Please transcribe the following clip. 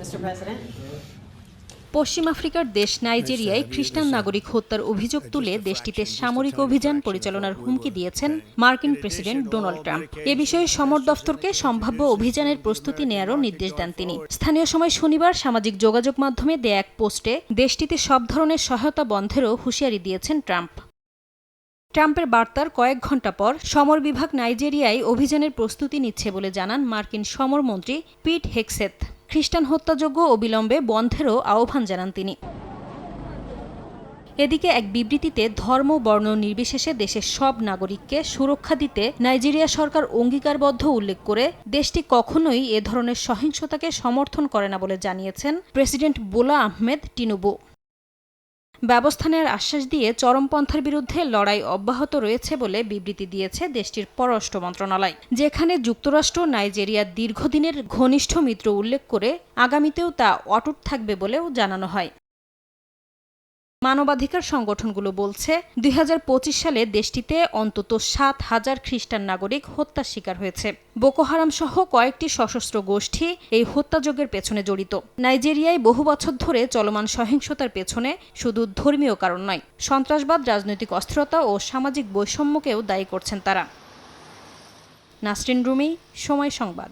Mr. President. পশ্চিম আফ্রিকার দেশ নাইজেরিয়ায় খ্রিস্টান নাগরিক হত্যার অভিযোগ তুলে দেশটিতে সামরিক অভিযান পরিচালনার হুমকি দিয়েছেন মার্কিন প্রেসিডেন্ট ডোনাল্ড ট্রাম্প। এ বিষয়ে সমর দফতরকে সম্ভাব্য অভিযানের প্রস্তুতি নেয়ারও নির্দেশ দেন তিনি। স্থানীয় সময় শনিবার সামাজিক যোগাযোগ মাধ্যমে দেয়া এক পোস্টে দেশটিতে সব ধরনের সহায়তা বন্ধেরও হুঁশিয়ারি দিয়েছেন ট্রাম্প। ট্রাম্পের বার্তার কয়েক ঘণ্টা পর সমর বিভাগ নাইজেরিয়ায় অভিযানের প্রস্তুতি নিচ্ছে বলে জানান মার্কিন সমরমন্ত্রী পিট হেক্সেথ খ্রিস্টান হত্যাযোগ্য অবিলম্বে বন্ধেরও আহ্বান জানান তিনি। এদিকে এক বিবৃতিতে ধর্ম, বর্ণ নির্বিশেষে দেশের সব নাগরিককে সুরক্ষা দিতে নাইজেরিয়া সরকার অঙ্গীকারবদ্ধ উল্লেখ করে দেশটি কখনোই এ ধরনের সহিংসতাকে সমর্থন করে না বলে জানিয়েছেন প্রেসিডেন্ট বোলা আহমেদ টিনুবু। ব্যবস্থা নেওয়ার আশ্বাস দিয়ে চরমপন্থার বিরুদ্ধে লড়াই অব্যাহত রয়েছে বলে বিবৃতি দিয়েছে দেশটির পররাষ্ট্র মন্ত্রণালয়। যেখানে যুক্তরাষ্ট্র নাইজেরিয়ার দীর্ঘদিনের ঘনিষ্ঠ মিত্র উল্লেখ করে আগামীতেও তা অটুট থাকবে বলেও জানানো হয়। মানবাধিকার সংগঠনগুলো বলছে, দুই হাজার পঁচিশ সালে দেশটিতে অন্তত সাত হাজার খ্রিস্টান নাগরিক হত্যার শিকার হয়েছে। বোকো হারাম সহ কয়েকটি সশস্ত্র গোষ্ঠী এই হত্যাযজ্ঞের পেছনে জড়িত। নাইজেরিয়ায় বহু বছর ধরে চলমান সহিংসতার পেছনে শুধু ধর্মীয় কারণ নয়, সন্ত্রাসবাদ, রাজনৈতিক অস্থিরতা ও সামাজিক বৈষম্যকেও দায়ী করছেন তারা। নাসরিন রুমি, সময় সংবাদ।